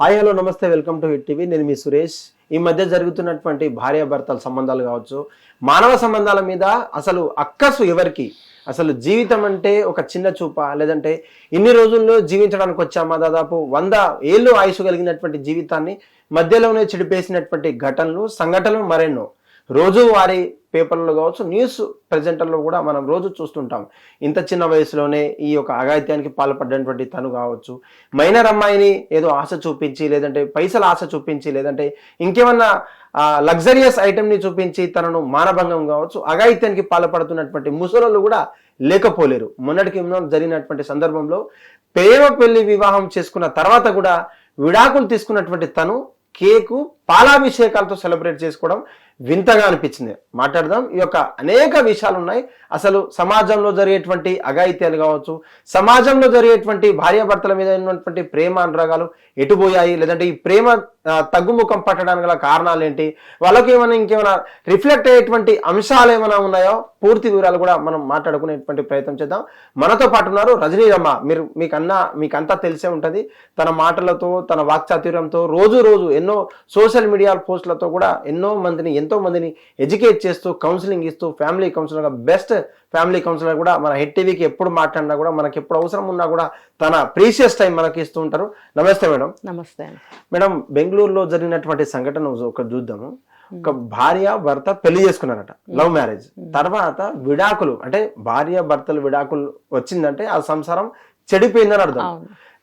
Hi hello నమస్తే welcome to hit TV. నేను మీ సురేష్. ఈ మధ్య జరుగుతున్నటువంటి భార్యాభర్తల సంబంధాలు కావచ్చు మానవ సంబంధాల మీద అసలు అక్కసు ఎవరికి? అసలు జీవితం అంటే ఒక చిన్న చూప? లేదంటే ఇన్ని రోజుల్లో జీవించడానికి వచ్చామా? దాదాపు వంద ఏళ్ళు ఆయుష్ కలిగినటువంటి జీవితాన్ని మధ్యలోనే చెడిపేసినటువంటి ఘటనలు సంఘటనలు మరెన్నో. రోజువారీ పేపర్లో కావచ్చు న్యూస్ ప్రజెంటర్లో కూడా మనం రోజు చూస్తుంటాం. ఇంత చిన్న వయసులోనే ఈ యొక్క అఘాయిత్యానికి పాల్పడినటువంటి తను కావచ్చు మైనర్ అమ్మాయిని ఏదో ఆశ చూపించి లేదంటే పైసల ఆశ చూపించి లేదంటే ఇంకేమన్నా లగ్జరియస్ ఐటెంని చూపించి తనను మానభంగం కావచ్చు అఘాయిత్యానికి పాల్పడుతున్నటువంటి ముసలోళ్ళు కూడా లేకపోలేరు. మొన్నటికి జరిగినటువంటి సందర్భంలో ప్రేమ పెళ్ళి వివాహం చేసుకున్న తర్వాత కూడా విడాకులు తీసుకున్నటువంటి తను కేకు పాలాభిషేకాలతో సెలబ్రేట్ చేసుకోవడం వింతగా అనిపించింది. మాట్లాడదాం. ఈ యొక్క అనేక విషయాలు ఉన్నాయి అసలు సమాజంలో జరిగేటువంటి అఘాయిత్యాలు కావచ్చు సమాజంలో జరిగేటువంటి భార్యాభర్తల మీద ఉన్నటువంటి ప్రేమ అనురాగాలు ఎటుపోయాయి లేదంటే ఈ ప్రేమ తగ్గుముఖం పట్టడానికి గల కారణాలు ఏంటి? వాళ్ళకి ఏమైనా ఇంకేమైనా రిఫ్లెక్ట్ అయ్యేటువంటి అంశాలు ఏమైనా ఉన్నాయో పూర్తి వివరాలు కూడా మనం మాట్లాడుకునేటువంటి ప్రయత్నం చేద్దాం. మనతో పాటు ఉన్నారు రజనీరమ్మ. మీరు మీకు అన్న తెలిసే ఉంటుంది. తన మాటలతో తన వాక్చాతుర్యంతో రోజు రోజు ఎన్నో సోషల్ మీడియా పోస్టులతో కూడా ఎన్నో మందిని ఎంతో మందిని ఎడ్యుకేట్ చేస్తూ కౌన్సిలింగ్ ఇస్తూ ఫ్యామిలీ కౌన్సిలర్గా బెస్ట్ ఫ్యామిలీ కౌన్సిలర్ కూడా మన హెడ్ టీవీకి ఎప్పుడు మాట్లాడినా కూడా మనకి ఎప్పుడు అవసరం ఉన్నా కూడా తన ప్రీషియస్ టైం మనకి ఇస్తూ ఉంటారు. నమస్తే మేడం. నమస్తే మేడం బెంగళూరులో జరిగినటువంటి సంఘటన ఒకటి చూద్దాము. ఒక భార్య భర్త పెళ్ళి చేసుకున్నారట లవ్ మ్యారేజ్. తర్వాత విడాకులు అంటే భార్య భర్తలు విడాకులు వచ్చిందంటే ఆ సంసారం చెడిపోయిందని అర్థం.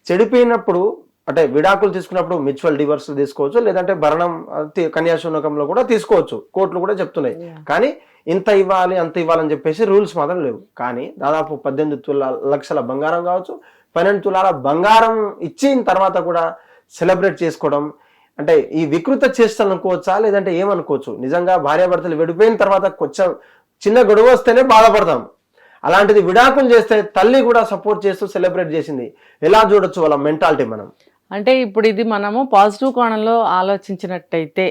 చెడిపోయినప్పుడు అంటే విడాకులు తీసుకున్నప్పుడు మ్యూచువల్ డివర్స్ తీసుకోవచ్చు లేదంటే భరణం కన్యాశునకంలో కూడా తీసుకోవచ్చు. కోర్టులు కూడా చెప్తున్నాయి. కానీ ఇంత ఇవ్వాలి అంత ఇవ్వాలని చెప్పేసి రూల్స్ మాత్రం లేవు. కానీ దాదాపు పద్దెనిమిది తులాల లక్షల బంగారం కావచ్చు పన్నెండు తులాల బంగారం ఇచ్చిన తర్వాత కూడా సెలబ్రేట్ చేసుకోవడం అంటే ఈ వికృత చేష్టలు అనుకోవచ్చా లేదంటే ఏమనుకోవచ్చు? నిజంగా భార్యాభర్తలు విడిపోయిన తర్వాత కొంచెం చిన్న గొడవ వస్తేనే బాధపడతాం. అలాంటిది విడాకులు చేస్తే తల్లి కూడా సపోర్ట్ చేస్తూ సెలబ్రేట్ చేసింది. ఎలా చూడొచ్చు వాళ్ళ మెంటాలిటీ మనం? అంటే ఇప్పుడు ఇది మనము పాజిటివ్ కోణంలో ఆలోచించినట్టయితే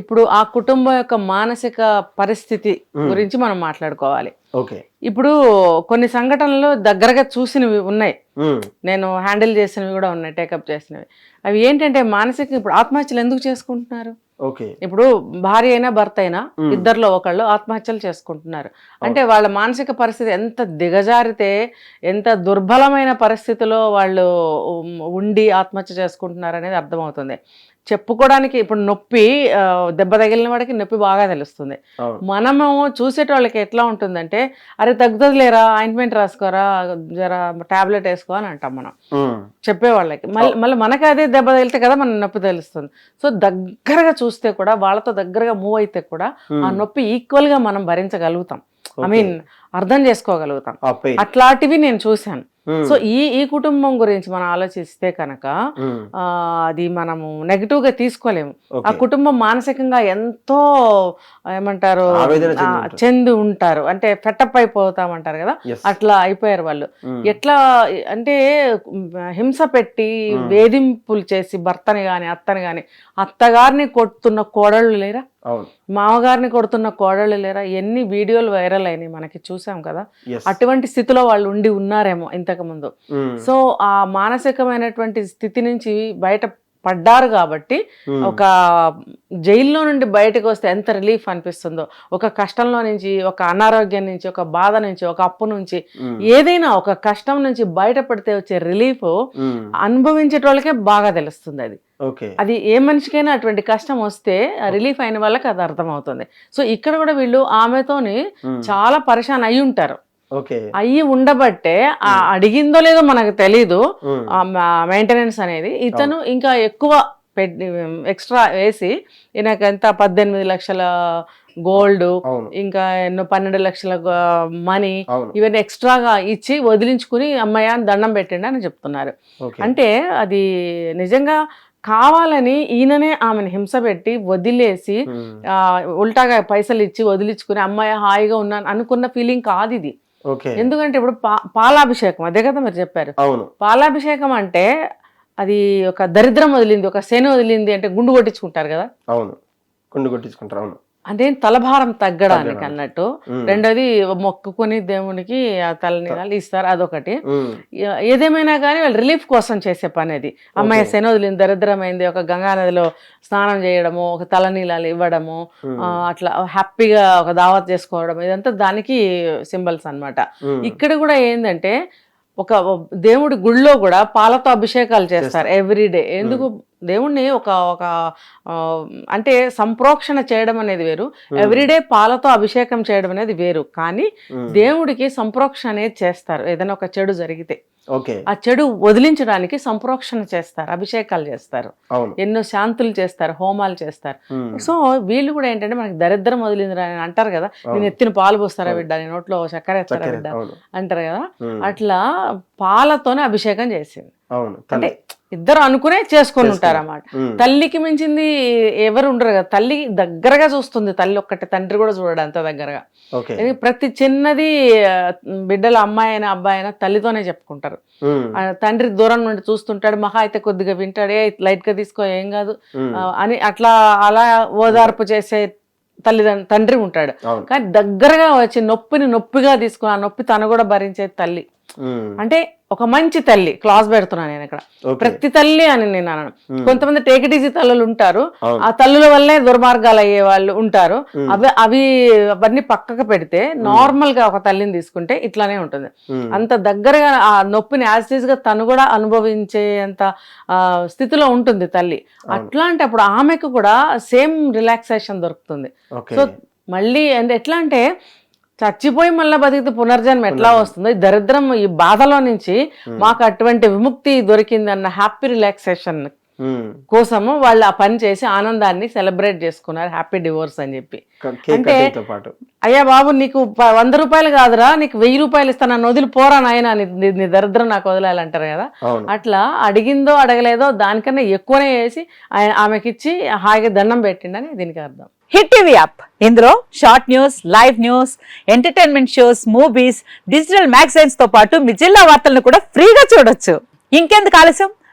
ఇప్పుడు ఆ కుటుంబం యొక్క మానసిక పరిస్థితి గురించి మనం మాట్లాడుకోవాలి. ఓకే. ఇప్పుడు కొన్ని సంఘటనలు దగ్గరగా చూసినవి ఉన్నాయి. నేను హ్యాండిల్ చేసినవి కూడా ఉన్నాయి టేకప్ చేసినవి. అవి ఏంటంటే మానసిక ఇప్పుడు ఆత్మహత్యలు ఎందుకు చేసుకుంటున్నారు? ఓకే. ఇప్పుడు భార్య అయినా భర్త అయినా ఇద్దరిలో ఒకళ్ళు ఆత్మహత్యలు చేసుకుంటున్నారు. అంటే వాళ్ళ మానసిక పరిస్థితి ఎంత దిగజారితే ఎంత దుర్బలమైన పరిస్థితిలో వాళ్ళు ఉండి ఆత్మహత్య చేసుకుంటున్నారు అనేది అర్థమవుతుంది. చెప్పుకోవడానికి ఇప్పుడు నొప్పి దెబ్బ తగిలిన వాడికి నొప్పి బాగా తెలుస్తుంది. మనము చూసేటోళ్ళకి ఎట్లా ఉంటుందంటే అరే తగ్గుతుంది లేరా ఆయింట్మెంట్ రాసుకోరా జర టాబ్లెట్ వేసుకో అని అంటాం మనం. చెప్పేవాళ్ళకి. మళ్ళీ మళ్ళీ మనకి అదే దెబ్బ తగిలితే కదా మన నొప్పి తెలుస్తుంది. సో దగ్గరగా చూస్తే కూడా వాళ్ళతో దగ్గరగా మూవ్ అయితే కూడా ఆ నొప్పి ఈక్వల్గా మనం భరించగలుగుతాం. ఐ మీన్ అర్థం చేసుకోగలుగుతాం. అట్లాంటివి నేను చూశాను. సో ఈ ఈ కుటుంబం గురించి మనం ఆలోచిస్తే కనుక ఆ, అది మనము నెగిటివ్గా తీసుకోలేము. ఆ కుటుంబం మానసికంగా ఎంతో ఏమంటారు చెంది ఉంటారు. అంటే ఫెటప్ అయిపోతామంటారు కదా. అట్లా అయిపోయారు వాళ్ళు. ఉమ్, ఎట్లా అంటే హింస పెట్టి వేధింపులు చేసి భర్తని గాని అత్తని గాని అత్తగారిని కొడుతున్న కోడళ్ళు లేరా? మామగారిని కొడుతున్న కోడళ్ళు లేరా? ఎన్ని వీడియోలు వైరల్ అయినాయి మనకి చూసాం కదా. అటువంటి స్థితిలో వాళ్ళు ఉండి ఉన్నారేమో ఇంతకు ముందు. సో ఆ మానసికమైనటువంటి స్థితి నుంచి బయట పడ్డారు కాబట్టి ఒక జైల్లో నుండి బయటకు వస్తే ఎంత రిలీఫ్ అనిపిస్తుందో ఒక కష్టంలో నుంచి ఒక అనారోగ్యం నుంచి ఒక బాధ నుంచి ఒక అప్పు నుంచి ఏదైనా ఒక కష్టం నుంచి బయటపడితే వచ్చే రిలీఫ్ అనుభవించేటోళ్ళకే బాగా తెలుస్తుంది అది. అది ఏ మనిషికైనా అటువంటి కష్టం వస్తే రిలీఫ్ అయిన వాళ్ళకి అది అర్థమవుతుంది. సో ఇక్కడ కూడా వీళ్ళు ఆమెతోని చాలా పరిశాన్ అయి ఉంటారు అయ్యి ఉండబట్టే అడిగిందో లేదో మనకు తెలీదు. మెయింటెనెన్స్ అనేది. ఇతను ఇంకా ఎక్కువ పెట్టి ఎక్స్ట్రా వేసి ఈయనకు ఎంత? పద్దెనిమిది లక్షల గోల్డ్ ఇంకా ఎన్నో పన్నెండు లక్షల మనీ ఇవన్నీ ఎక్స్ట్రాగా ఇచ్చి వదిలించుకుని అమ్మాయి అని దండం పెట్టండి అని చెప్తున్నారు. అంటే అది నిజంగా కావాలని ఈయననే ఆమెను హింస పెట్టి వదిలేసి ఉల్టాగా పైసలు ఇచ్చి వదిలించుకుని అమ్మాయి హాయిగా ఉన్నాను అనుకున్న ఫీలింగ్ కాదు ఇది. ఎందుకంటే ఇప్పుడు పాలాభిషేకం అదే కదా మీరు చెప్పారు. అవును. పాలాభిషేకం అంటే అది ఒక దరిద్రం వదిలింది ఒక శని వదిలింది అంటే గుండు కొట్టించుకుంటారు కదా? అవును. కుండు కొట్టించుకుంటారు అవును. అంటే తలభారం తగ్గడానికి అన్నట్టు. రెండోది మొక్కుకొని దేవునికి ఆ తలని ఇస్తారు అదొకటి. ఏదేమైనా కానీ వాళ్ళు రిలీఫ్ కోసం చేసే పని అది. అమ్మాయి శనోదిలింది దరిద్రమైంది ఒక గంగా నదిలో స్నానం చేయడము ఒక తలనీలాలు ఇవ్వడము అట్లా హ్యాపీగా ఒక దావత్ చేసుకోవడం ఇదంతా దానికి సింబల్స్ అన్నమాట. ఉమ్. ఇక్కడ కూడా ఏంటంటే ఒక దేవుడి గుళ్ళో కూడా పాలతో అభిషేకాలు చేస్తారు ఎవ్రీ డే. ఎందుకు? దేవుణ్ణి ఒక ఒక అంటే సంప్రోక్షణ చేయడం అనేది వేరు. ఎవ్రీడే పాలతో అభిషేకం చేయడం అనేది వేరు. కానీ దేవుడికి సంప్రోక్షణ అనేది చేస్తారు. ఏదైనా ఒక చెడు జరిగితే. ఓకే. ఆ చెడు వదిలించడానికి సంప్రోక్షణ చేస్తారు. అభిషేకాలు చేస్తారు. ఎన్నో శాంతులు చేస్తారు. హోమాలు చేస్తారు. సో వీళ్ళు కూడా ఏంటంటే మనకి దరిద్రం వదిలిందిరా అని అంటారు కదా. నేను ఎత్తిన పాలు పోస్తారా బిడ్డ? నీ నోట్లో చక్కెర ఎత్తారా బిడ్డ? అంటారు కదా. అట్లా పాలతోనే అభిషేకం చేసింది. అవును అంటే ఇద్దరు అనుకునే చేసుకొని ఉంటారు అన్నమాట తల్లికి మించింది ఎవరు ఉండరు కదా. తల్లి దగ్గరగా చూస్తుంది. తల్లి ఒక్కటి తండ్రి కూడా చూడడు అంత దగ్గరగా. ప్రతి చిన్నది బిడ్డల అమ్మాయి అయినా అబ్బాయి అయినా తల్లితోనే చెప్పుకుంటారు. తండ్రి దూరం నుండి చూస్తుంటాడు మహా అయితే కొద్దిగా వింటాడే లైట్గా తీసుకో ఏం కాదు. అని అట్లా అలా ఓదార్పు చేసే తల్లిదండ్రి తండ్రి ఉంటాడు. కానీ దగ్గరగా వచ్చి నొప్పిని నొప్పిగా తీసుకుని ఆ నొప్పి తను కూడా భరించే తల్లి. అంటే ఒక మంచి తల్లి క్లాస్ పెడుతున్నాను నేను ఇక్కడ. ప్రతి తల్లి అని నేను అనను. కొంతమంది టేకిటీజీ తల్లులు ఉంటారు. ఆ తల్లుల వల్లే దుర్మార్గాలు అయ్యే వాళ్ళు ఉంటారు. అవి అవి అవన్నీ పక్కకు పెడితే నార్మల్గా ఒక తల్లిని తీసుకుంటే ఇట్లానే ఉంటుంది. అంత దగ్గరగా ఆ నొప్పిని యాజ్గా తను కూడా అనుభవించేంత స్థితిలో ఉంటుంది తల్లి. అట్లాంటప్పుడు ఆమెకు కూడా సేమ్ రిలాక్సేషన్ దొరుకుతుంది. సో మళ్ళీ అంటే ఎట్లా అంటే చచ్చిపోయి మళ్ళీ బతికితే పునర్జన్మ ఎట్లా వస్తుందో? ఈ దరిద్రం ఈ బాధలో నుంచి మాకు అటువంటి విముక్తి దొరికింది అన్న హ్యాపీ రిలాక్సేషన్ కోసము వాళ్ళు ఆ పని చేసి ఆనందాన్ని సెలబ్రేట్ చేసుకున్నారు హ్యాపీ డివోర్స్ అని చెప్పి. అంటే- అయ్యా బాబు నీకు ప- వంద రూపాయలు కాదురా నీకు వెయ్యి రూపాయలు ఇస్తాను నన్ను వదిలి పోరా నాయన నీ దరిద్రం నాకు వదిలేయాలంటారు కదా. అట్లా అడిగిందో అడగలేదో దానికన్నా ఎక్కువనే వేసి ఆయన ఆమెకిచ్చి హాయిగా దండం పెట్టిండని దీనికి అర్థం. Hit TV app. ఇందులో short news live news entertainment shows movies digital మ్యాగజైన్స్తో పాటు మీ జిల్లా వార్తలను కూడా ఫ్రీగా చూడొచ్చు. ఇంకెందుకు ఆలస్యం?